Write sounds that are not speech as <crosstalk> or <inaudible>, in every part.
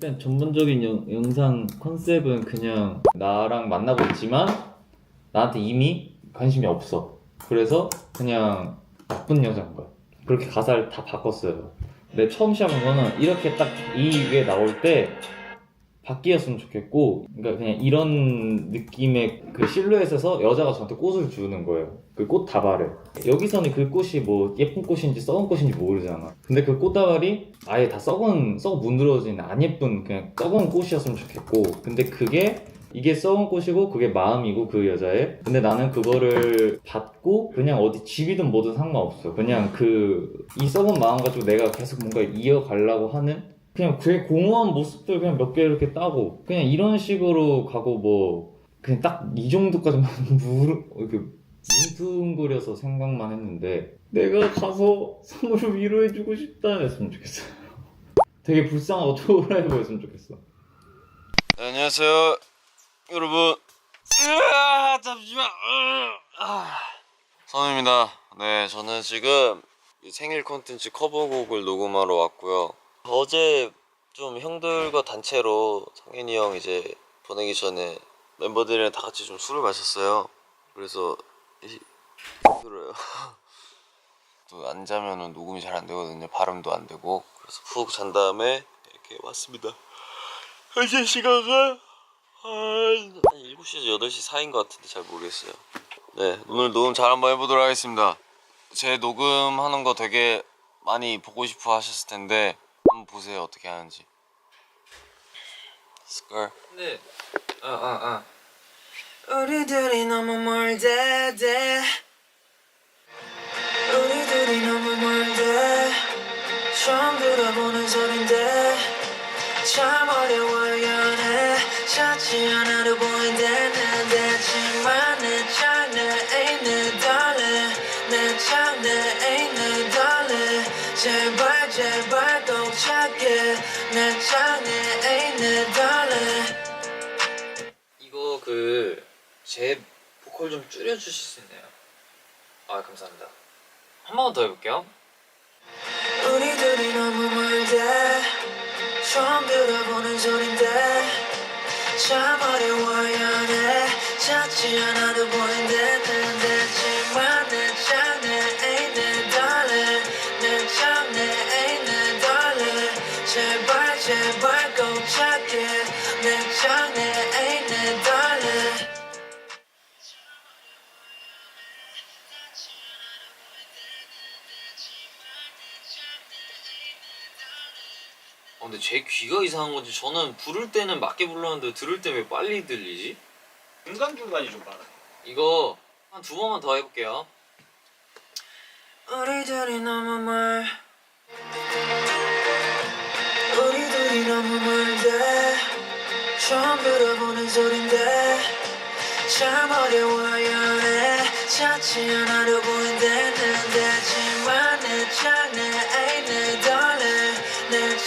일단 전반적인 영, 영상 컨셉은 그냥 나랑 만나고 있지만 나한테 이미 관심이 없어. 그래서 그냥 나쁜 여자인 거야. 그렇게 가사를 다 바꿨어요. 내 처음 시작한 거는 이렇게 딱 이 위에 나올 때 바뀌었으면 좋겠고, 그러니까 그냥 이런 느낌의 그 실루엣에서 여자가 저한테 꽃을 주는 거예요. 그 꽃 다발을. 여기서는 그 꽃이 뭐 예쁜 꽃인지 썩은 꽃인지 모르잖아. 근데 그 꽃다발이 아예 다 썩은, 썩어 문드러진 안 예쁜 그냥 썩은 꽃이었으면 좋겠고, 근데 그게 이게 썩은 꽃이고 그게 마음이고 그 여자의 근데 나는 그거를 받고 그냥 어디 집이든 뭐든 상관없어 그냥 그 이 썩은 마음 가지고 내가 계속 뭔가 이어가려고 하는 그냥 그 공허한 모습들 그냥 몇 개 이렇게 따고 그냥 이런 식으로 가고 뭐 그냥 딱 이 정도까지만 <laughs> 무르 이렇게 뭉뚱그려서 생각만 했는데 내가 가서 선우를 위로해주고 싶다 했으면 좋겠어 <laughs> 되게 불쌍하고 초라해 보였으면 좋겠어. 네, 안녕하세요. 여러분. 으아, 잠시만. 으아. 선우입니다. 네 저는 지금 이 생일 콘텐츠 커버곡을 녹음하러 왔고요 어제 좀 형들과 단체로 상현이 형 이제 보내기 전에 멤버들이랑 다 같이 좀 술을 마셨어요. 그래서 이- 힘들어요 <laughs> 또 안 자면은 녹음이 잘 안 되거든요. 발음도 안 되고. 그래서 푹 잔 다음에 이렇게 왔습니다. 현재 시각은 한 7시에서 8시 사이인 것 같은데 잘 모르겠어요. 네 오늘 녹음 잘 한번 해보도록 하겠습니다. 제 녹음하는 거 되게 많이 보고 싶어 하셨을 텐데 한번 보세요 어떻게 하는지 스컬 네. 아, 아, 아. 우리들이 너무 멀대, 대. 우리들이 너무 멀대. 처음 들어보는 소린데. Ain't. 이거 그 제 보컬 좀 줄여주실 수 있나요? 아 감사합니다. 한 번 더 해볼게요. 우리들이 너무 멀대 처음 들어보는 소린데 참 어려워 연애 찾지 않아도 보인 근데 제 귀가 이상한 건지 저는 부를 때는 맞게 불렀는데 들을 때 왜 빨리 들리지? 중간중간이 좀 많아. 이거 한 두 번만 더 해볼게요. 우리들이 너무 멀 우리들이 너무 멀대 처음 들어보는 소린데 참 어려워 연애 찾지 않아도 보인다는데 지만 내 장래 ain't 내 darling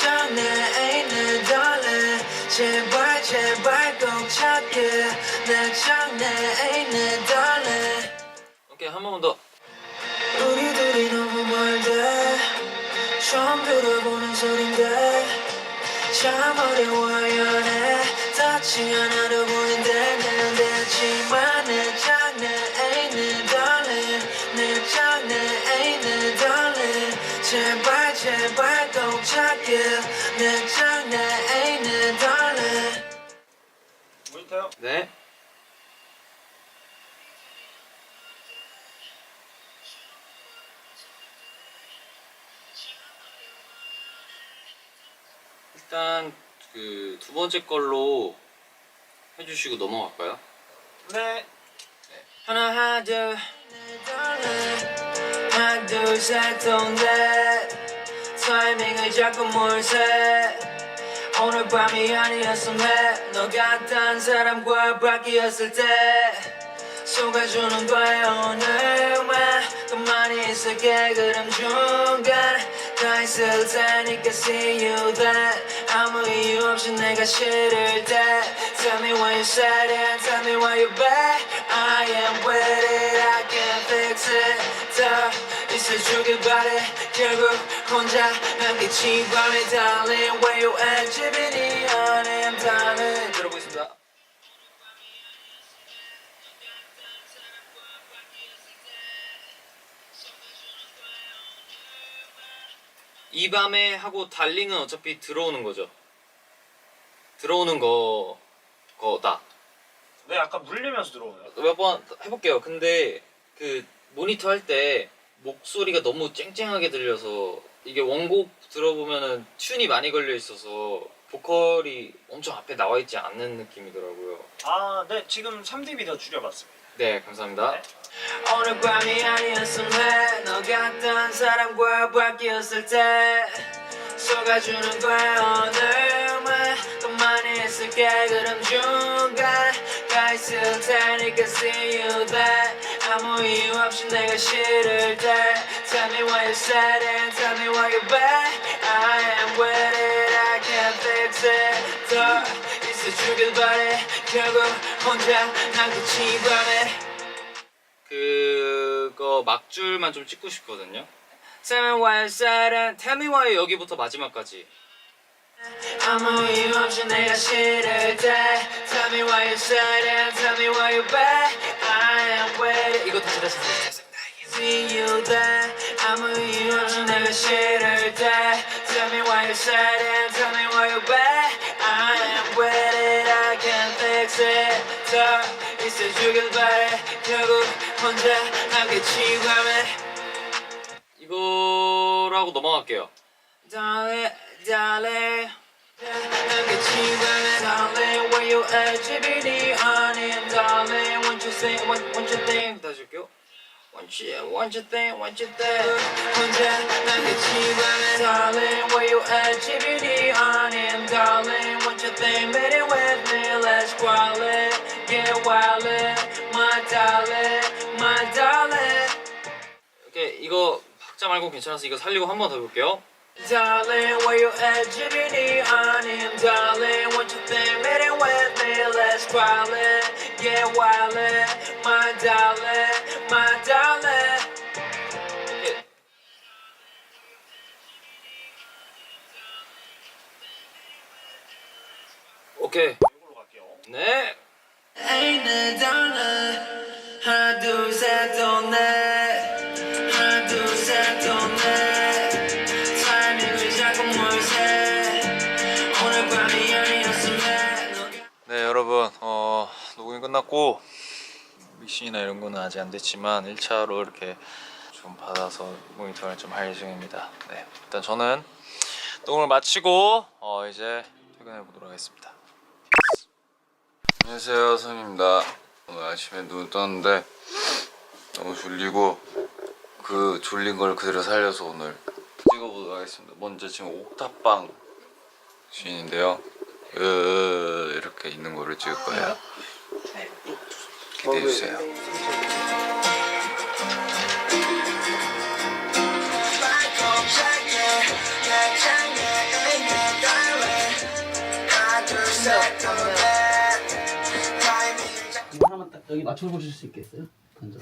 내 장래 ain't 내 제발 제발 꼭 찾게 내 장래 ain't 내 오케이 한 번만 더. 우리들이 너무 멀대. 처음 들어보는 소린데. 참 어려워 연애 닿지 않아도 보인다는데 지만 내 장래 ain't 내 darling 내 장래 ain't 내 제발 제발 모니터요? 네 일단 그 두 번째 걸로 해주시고 넘어갈까요? 네. 하나 둘 하나 둘 셋동넷 타이밍을 자꾸 몰세 오늘 밤이 아니었으면 너 같은 사람과 바뀌었을 때 속아주는 거야 오늘만 가만히 있을게? 그럼 중간 가 있을 테니까 see you then. 아무 이유 없이 내가 싫을 때 Tell me why you said it Tell me why you back I am with it I can fix it. 더 있어 주길 바래 결국 혼자 남기지 밤에 darling where you at 집이니 honey I'm darling 들어보겠습니다 이 밤에 하고 달링은 어차피 들어오는 거죠. 들어오는 거 거다. 네, 약간 물리면서 들어오네요. 몇 번 해볼게요. 근데 그 모니터 할 때 목소리가 너무 쨍쨍하게 들려서 이게 원곡 들어보면은 튠이 많이 걸려 있어서 보컬이 엄청 앞에 나와 있지 않는 느낌이더라고요. 아, 네, 지금 3D 비디오 줄여봤습니다. 네, 감사합니다. 오늘 밤이 아니었으면 너 같던 사람과 바뀌었을 때 속아주는 거야 오늘만 더 많이 있을게 그럼 중간 가 있을 테니까 see you there 아무 이유 없이 내가 싫을 때 Tell me why you sad and tell me why you bad I am with it I can't fix it 더 있어 주길 바래 결국 혼자 남기지 밤에 그거 막줄만 좀 찍고 싶거든요. Tell me why you sad and tell me why you 여기부터 마지막까지. 아무 이유 없이 내가 싫을 때 Tell me why you sad and tell me why you bad I am it 이거 다시 다시. See you there 아무 이유 없이 내가 싫을 때 Tell me why you sad and tell me why you bad I am it I can't fix it 더 있어주길 바래 결국 혼자 남겠지 밤에 이거라고 넘어갈게요. 밤에 Darling, where you at GBD honey and darling Won't you say, won't, won't you think 다시 할게요. Want you, want you think, want you think 혼자 남겠지 밤에 Darling, where you at GBD honey and darling Won't you think, made it with me Let's squall it, get wild it My darling, my darling 이렇게 이거 박자 말고 괜찮아서 이거 살리고 한 번더 해볼게요. Darling, where you at, Jiminy, 믹싱이나 이런 거는 아직 안 됐지만 1차로 이렇게 좀 받아서 모니터를 좀할 예정입니다. 네 일단 저는 녹음을 마치고 어 이제 퇴근해 보도록 하겠습니다. 안녕하세요 선입니다. 오늘 아침에 눈 떴는데 너무 졸리고 그 졸린 걸 그대로 살려서 오늘 찍어보도록 하겠습니다. 먼저 지금 옥탑방 씬인데요. 으, 이렇게 있는 거를 찍을 거예요. 기대해 주세요. 이거 하나만 딱 여기 맞춰보실 수 있겠어요? 던져.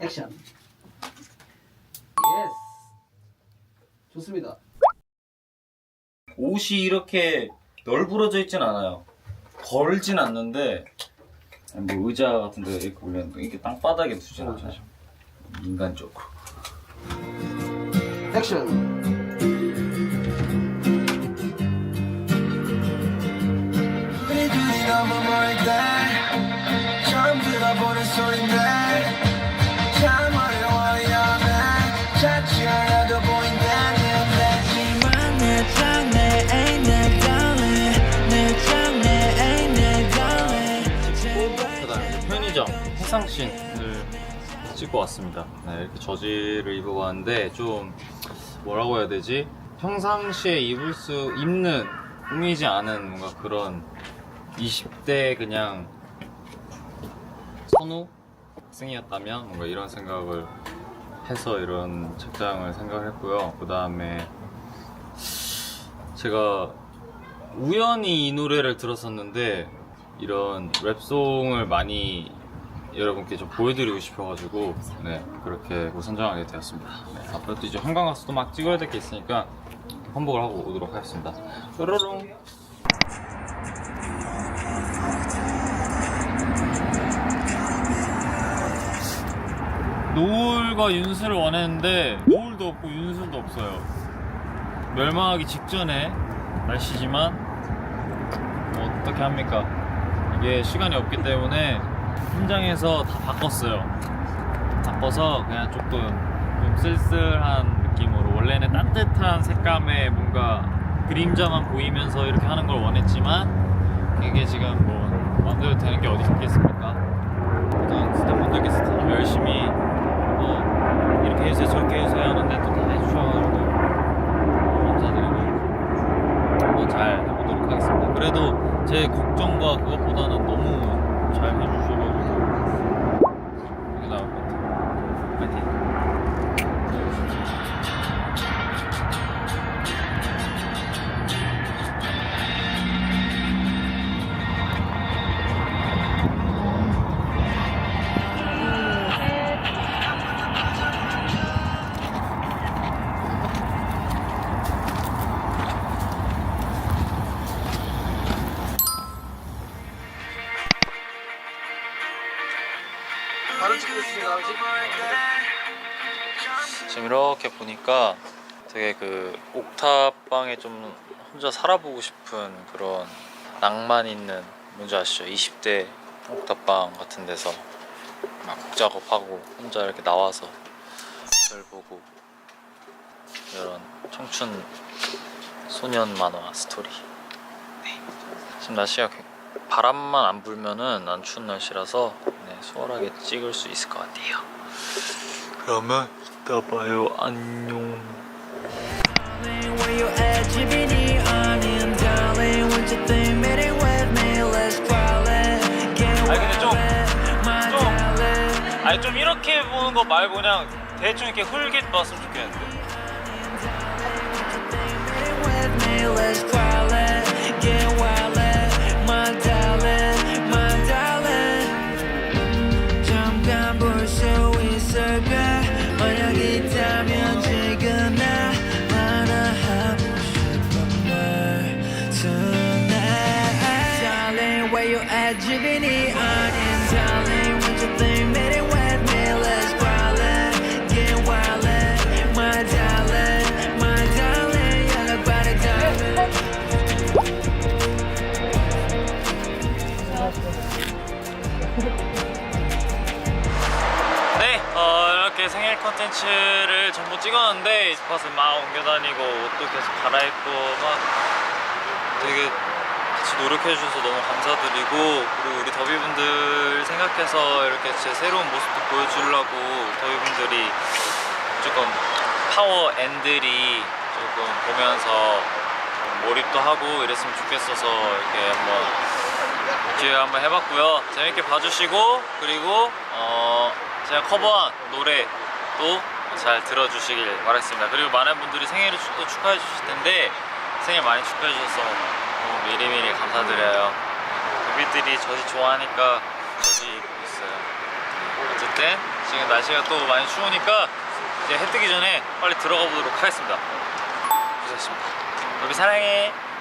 액션. 예스. 좋습니다. 옷이 이렇게 널브러져 있진 않아요. 걸진 않는데 뭐 의자 같은 데 이렇게 올렸는데 이게 땅바닥에 두진 않아요. 인간적으로. 액션. 찍고 왔습니다. 네, 이렇게 저지를 입어봤는데 좀 뭐라고 해야 되지? 평상시에 입을 수 입는 꾸미지 않은 뭔가 그런 20대 그냥 선우 학생이었다면 뭔가 이런 생각을 해서 이런 착장을 생각했고요. 그 다음에 제가 우연히 이 노래를 들었었는데 이런 랩송을 많이 여러분께 좀 보여드리고 싶어가지고 네 그렇게 뭐 선정하게 되었습니다. 네, 앞으로 또 이제 한강 가서 또 막 찍어야 될 게 있으니까 환복을 하고 오도록 하겠습니다. 뾰로롱. 노을과 윤수를 원했는데 노을도 없고 윤수도 없어요. 멸망하기 직전에 날씨지만 뭐 어떻게 합니까? 이게 시간이 없기 때문에 현장에서 다 바꿨어요. 바꿔서 그냥 조금 좀 쓸쓸한 느낌으로 원래는 따뜻한 색감의 뭔가 그림자만 보이면서 이렇게 하는 걸 원했지만 이게 지금 뭐 마음대로 되는 게 어디 있겠습니까? 일단 스태프분들께서 다 열심히 또 이렇게 해주세요 저렇게 해주세요 하는데 또 다 해주셔가지고 감사드리고 한번 잘 해보도록 하겠습니다. 그래도 제 걱정과 그것보다는 지금 이렇게 보니까 되게 그 옥탑방에 좀 혼자 살아보고 싶은 그런 낭만 있는 뭔지 아시죠? 20대 옥탑방 같은 데서 막 곡 작업하고 혼자 이렇게 나와서 별 보고 이런 청춘 소년 만화 스토리 네. 지금 날씨가 굉- 바람만 안 불면은 안 추운 날씨라서 네, 수월하게 찍을 수 있을 것 같아요 그러면 이따 봐요 안녕 아니, 근데 좀- 좀-. 아니 좀 이렇게 보는 거 말고 그냥 대충 이렇게 흘게 봤으면 좋겠는데 네, 어, 생일 컨텐츠를 전부 찍었는데 스팟을 막 옮겨다니고 옷도 계속 갈아입고 막 되게 같이 노력해 주셔서 너무 감사드리고 그리고 우리 더비분들 생각해서 이렇게 제 새로운 모습도 보여주려고 더비분들이 조금 파워 앤들이 조금 보면서 몰입도 하고 이랬으면 좋겠어서 이렇게 한번 기회 한번 해봤고요. 재밌게 봐주시고 그리고 어 제가 커버한 노래 또잘 들어주시길 바라겠습니다. 그리고 많은 분들이 생일을 축하해 주실 텐데 생일 많이 축하해 주셔서 미리미리 감사드려요. 우리들이 저지 좋아하니까 저지 입고 있어요. 네, 어쨌든 지금 날씨가 또 많이 추우니까 이제 해 뜨기 전에 빨리 들어가 보도록 하겠습니다. 고생하셨습니다. 우리 사랑해.